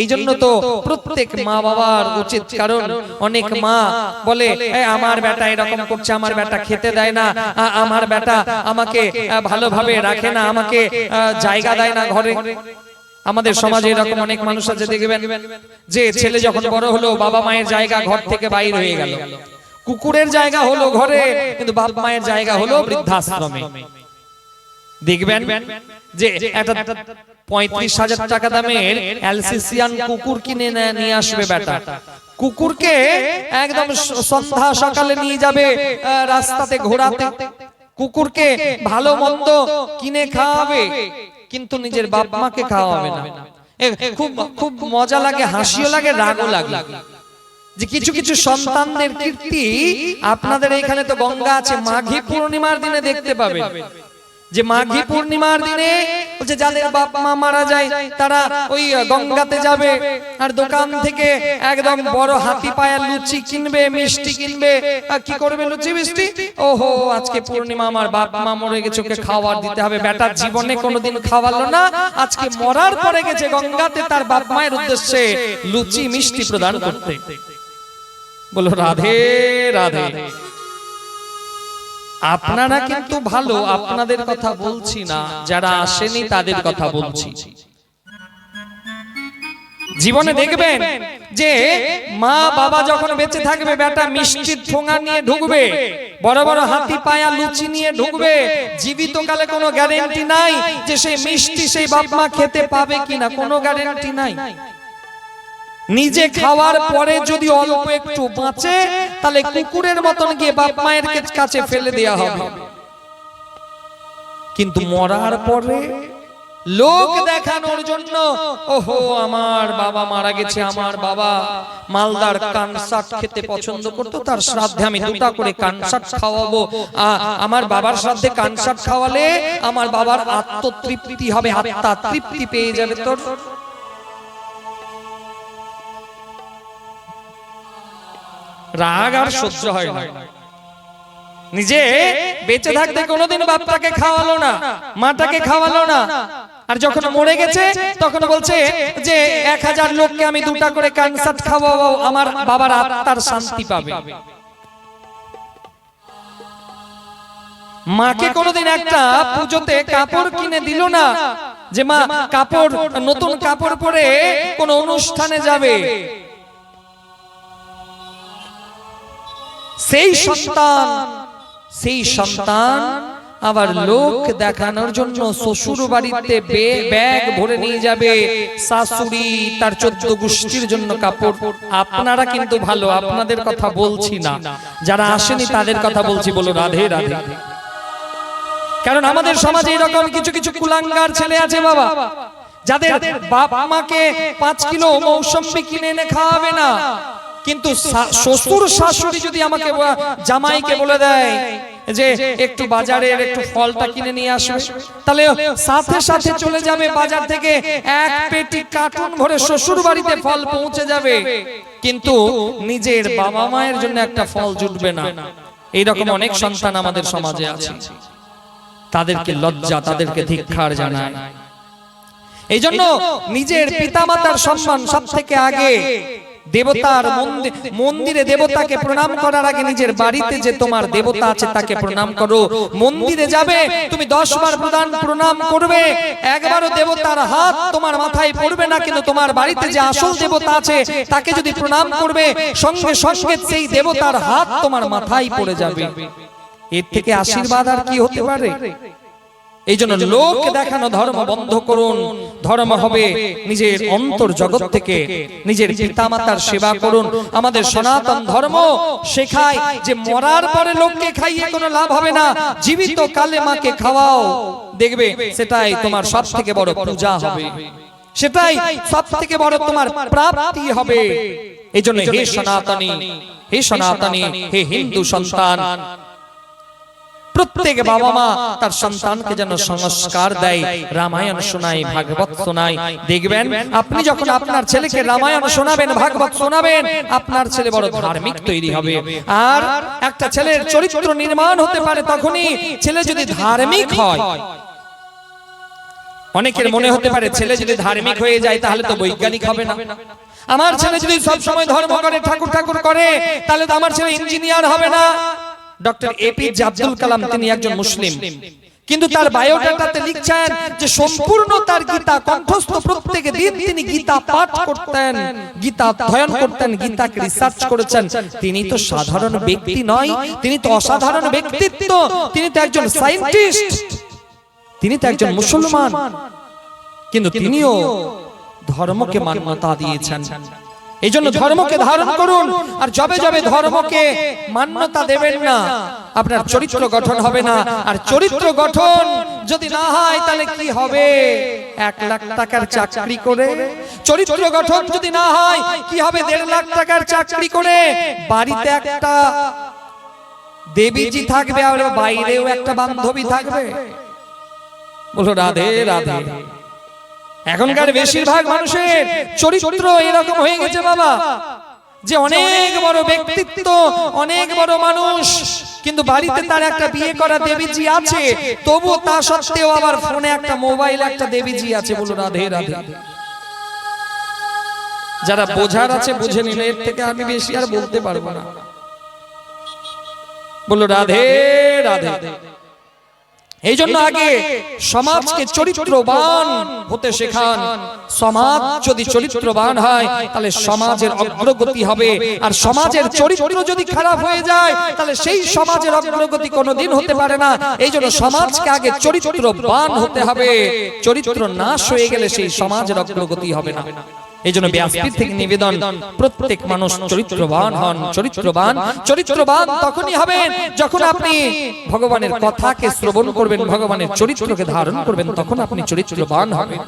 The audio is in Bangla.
এই জন্য তো প্রত্যেক মা বাবার উচিত, কারণ অনেক মা বলে আমার বেটা এরকম করছে, আমার বেটা খেতে দেয় না আমার বেটা আমাকে ভালোভাবে রাখে না, আমাকে জায়গা দেয় না ঘরে। আমাদের সমাজে এরকম অনেক মানুষ আছে, দেখবেন, যে ছেলে যখন বড় হলো, বাবা মায়ের জায়গা ঘর থেকে বাইর হয়ে গেল। কুকুরের জায়গা হলো ঘরে, কিন্তু বাপ মায়ের জায়গা হলো বৃদ্ধাশ্রমে। দেখবেন যে একটা পঁয়ত্রিশ হাজার টাকা দামের অ্যালসিসিয়ান কুকুর কিনে নিয়ে আসবে বেটা কুকুরকে একদম সন্ধ্যা সকালে নিয়ে যাবে রাস্তাতে ঘোরাতে কুকুরকে ভালো মন্দ কিনে খাওয়াবে কিন্তু নিজের বাপ মাকে খাওয়াবে না। খুব খুব মজা লাগে হাসিও লাগে রাগও লাগে। যে কিছু কিছু সন্তানদের কীর্তি আপনাদের এখানে তো গঙ্গা আছে মাঘী পূর্ণিমার দিনে দেখতে পাবেন। যে মাঘী পূর্ণিমার দিনে বলছে, যাদের বাপ মা মারা যায়, তারা ওই গঙ্গাতে যাবে। আর দোকান থেকে একদম বড় হাতি পায়ার লুচি কিনবে, মিষ্টি কিনবে। কি করবে লুচি, মিষ্টি? ওহো, আজকে পূর্ণিমা, আমার বাপ মা মরে গেছে, ওকে খাবার দিতে হবে। বেটার জীবনে কোনোদিন খাওয়ালো না, আজকে মরার পরে গেছে গঙ্গাতে তার বাপ মায়ের উদ্দেশ্যে লুচি, মিষ্টি প্রদান করতে। বলো রাধে রাধে। আপনারা কিন্তু ভালো আপনাদের কথা বলছি না। যারা আসেনি তাদের কথা বলছি। জীবনে দেখবেন যে মা বাবা যখন বেঁচে থাকবে বেটা মিষ্টির ঠোঙা নিয়ে ঢুকবে। বড় বড় হাতি পায়া লুচি নিয়ে ঢুকবে। জীবিত কালে কোনো গ্যারেন্টি নাই যে সেই মিষ্টি সেই বাপ মা খেতে পাবে কিনা কোনো গ্যারেন্টি নাই। নিজে খাওয়ার পরে যদি অল্প একটু বাঁচে তাহলে কুকুরের মতন গিয়ে বাপ মায়ের কাছে ফেলে দেয়া হবে। কিন্তু মরার পরে লোক দেখানোর জন্য ওহো আমার বাবা মারা গেছে আমার বাবা মালদার কানসাট খেতে পছন্দ করতো তার শ্রাদ্ধে আমি দুটা করে কানসাট খাওয়াবো। আমার বাবার শ্রাদ্ধে কানসাট খাওয়ালে আমার বাবার আত্মতৃপ্তি হবে আত্মা তৃপ্তি পেয়ে যাবে তোর। রাগ আর সহ্য হয় না। নিজে বেঁচে থাকতে কোনোদিন বাপটাকে খাওয়ালো না, মাটাকে খাওয়ালো না। আর যখন মরে গেছে, তখন বলছে যে, এক হাজার লোককে আমি দুটা করে কানসাট খাওয়াবো, আমার বাবার আত্মার শান্তি পাবে। মাকে কোনোদিন একটা পুজোতে কাপড় কিনে দিল না যে, মা, কাপড়, নতুন কাপড় পরে কোন অনুষ্ঠানে যাবে। সেই সন্তান সেই সন্তান আবার লোক দেখানোর জন্য শ্বশুর বাড়িতে ব্যাগ ভরে নিয়ে যাবে। শাশুড়ি তার চোদ্দ গোষ্ঠীর জন্য কাপড়। আপনারা কিন্তু ভালো আপনাদের কথা বলছি না। যারা আসেনি তাদের কথা বলছি বলো রাধে রাধে কারণ আমাদের সমাজে এরকম কিছু কিছু কুলাঙ্গার ছেলে আছে বাবা। যাদের বাপ মাকে পাঁচ কিলো মৌসম্বি কিনে এনে খাওয়াবে না। কিন্তু শ্বশুর, শাশুড়ি যদি আমাকে জামাইকে বলে দেয় যে একটু বাজারের একটু ফলটা কিনে নিয়ে আসবে, তাহলে সাথে সাথে চলে যাবে বাজার থেকে এক পেটি কার্টুন ভরে শ্বশুর বাড়িতে ফল পৌঁছে যাবে। কিন্তু নিজের বাবা মায়ের জন্য একটা ফল জুটবে না। এইরকম অনেক সন্তান আমাদের সমাজে আছে। তাদেরকে লজ্জা, তাদেরকে ধিক্ষার জানায়। এই জন্য নিজের পিতামাতার সম্মান সব থেকে আগে। দেবতার মন্দির মন্দিরে দেবতাকে প্রণাম করার আগে নিজের বাড়িতে যে তোমার দেবতা আছে তাকে প্রণাম করো। মন্দিরে যাবে তুমি দশ বার প্রদান প্রণাম করবে। একবারও দেবতার হাত তোমার মাথায় পড়বে না কিন্তু তোমার বাড়িতে যে আসল দেবতা আছে তাকে যদি প্রণাম করবে সঙ্গে সঙ্গে সেই দেবতার হাত তোমার মাথায় পড়ে যাবে। এর থেকে আশীর্বাদ আর কি হতে পারে? এই জন্য লোক দেখানো ধর্ম বন্ধ করুন। ধর্ম হবে নিজের অন্তর জগৎ থেকে নিজের পিতামাতার সেবা করুন। আমাদের সনাতন ধর্ম শেখায় যে মরার পরে লোককে খাইয়ে কোনো লাভ হবে না। জীবিত কালে মাকে খাওয়াও। দেখবে সেটাই তোমার সব থেকে বড় পূজা হবে। সেটাই সব থেকে বড় তোমার প্রাপ্তি হবে। এই জন্য হে সনাতনী হে সনাতনী হে হিন্দু সন্তান। প্রত্যেক বাবা মা তার সন্তানকে যেন সংস্কার দেয়। রামায়ণ শোনায় ভাগবত শোনায়। দেখবেন আপনি যখন আপনার ছেলেকে রামায়ণ শোনাবেন ভাগবত শোনাবেন আপনার ছেলে বড় ধার্মিক তৈরি হবে। আর একটা ছেলের চরিত্র নির্মাণ হতে পারে তখনই ছেলে যদি ধার্মিক হয়। অনেকের মনে হতে পারে ছেলে যদি ধার্মিক হয়ে যায় তাহলে তো বৈজ্ঞানিক হবে না। আমার ছেলে যদি সব সময় ধর্ম করে ঠাকুর ঠাকুর করে তাহলে তো আমার ছেলে ইঞ্জিনিয়ার হবে না ডক্টর এপিজে আব্দুল কালাম তিনি একজন মুসলিম। কিন্তু তার বায়োডাটাতে লিখছেন যে সম্পূর্ণ তার গীতা কণ্ঠস্থ প্রত্যেক দিন তিনি গীতা পাঠ করতেন গীতা অধ্যয়ন করতেন গীতাকে রিসার্চ করেছেন। তিনি তো সাধারণ ব্যক্তি নয়। তিনি তো অসাধারণ ব্যক্তিত্ব। তিনি তো একজন সায়েন্টিস্ট তিনি তো একজন মুসলমান। কিন্তু তিনিও ধর্মকে মান্যতা দিয়েছেন। এই জন্য ধর্মকে ধারণ করুন। আর যবে যবে ধর্মকে মান্যতা দেবেন না। আপনার চরিত্র গঠন হবে না। আর চরিত্র গঠন যদি না হয় তাহলে কি হবে? এক লাখ টাকার চাকরি করে চরিত্র গঠন যদি না হয় কি হবে? দেড় লাখ টাকার চাকরি করে বাড়িতে একটা দেবীজি থাকবে আর বাইরেও একটা বান্ধবী থাকবে। বলো রাধে। রাধে। এখনকার বেশিরভাগ মানুষের চরিত্র এরকম হয়ে গেছে বাবা। যে অনেক বড় ব্যক্তিত্ব অনেক বড় মানুষ কিন্তু বাড়িতে তার একটা বিয়ে করা দেবীজি আছে তবু তা সত্ত্বেও আবার ফোনে একটা মোবাইল একটা দেবীজি আছে বলো রাধে রাধে যারা বোঝার আছে বুঝে নিলে এর থেকে আমি বেশি আর বলতে পারব না। বলো রাধে রাধে। এই জন্য আগে সমাজকে চরিত্রবান হতে শেখান। সমাজ যদি চরিত্রবান হয় তাহলে সমাজের অগ্রগতি হবে। আর সমাজের চরিত্র যদি খারাপ হয়ে যায় তাহলে সেই সমাজের অগ্রগতি কোনোদিন হতে পারে না। এই জন্য সমাজকে আগে চরিত্রবান হতে হবে। চরিত্র নাশ হয়ে গেলে সেই সমাজের অগ্রগতি হবে না। এই জন্য ব্যাসপীঠ থেকে নিবেদন প্রত্যেক মানুষ চরিত্রবান হন চরিত্রবান চরিত্রবান তখনই হবেন যখন আপনি ভগবানের কথাকে শ্রবণ করবেন ভগবানের চরিত্রকে ধারণ করবেন তখন আপনি চরিত্রবান হবেন।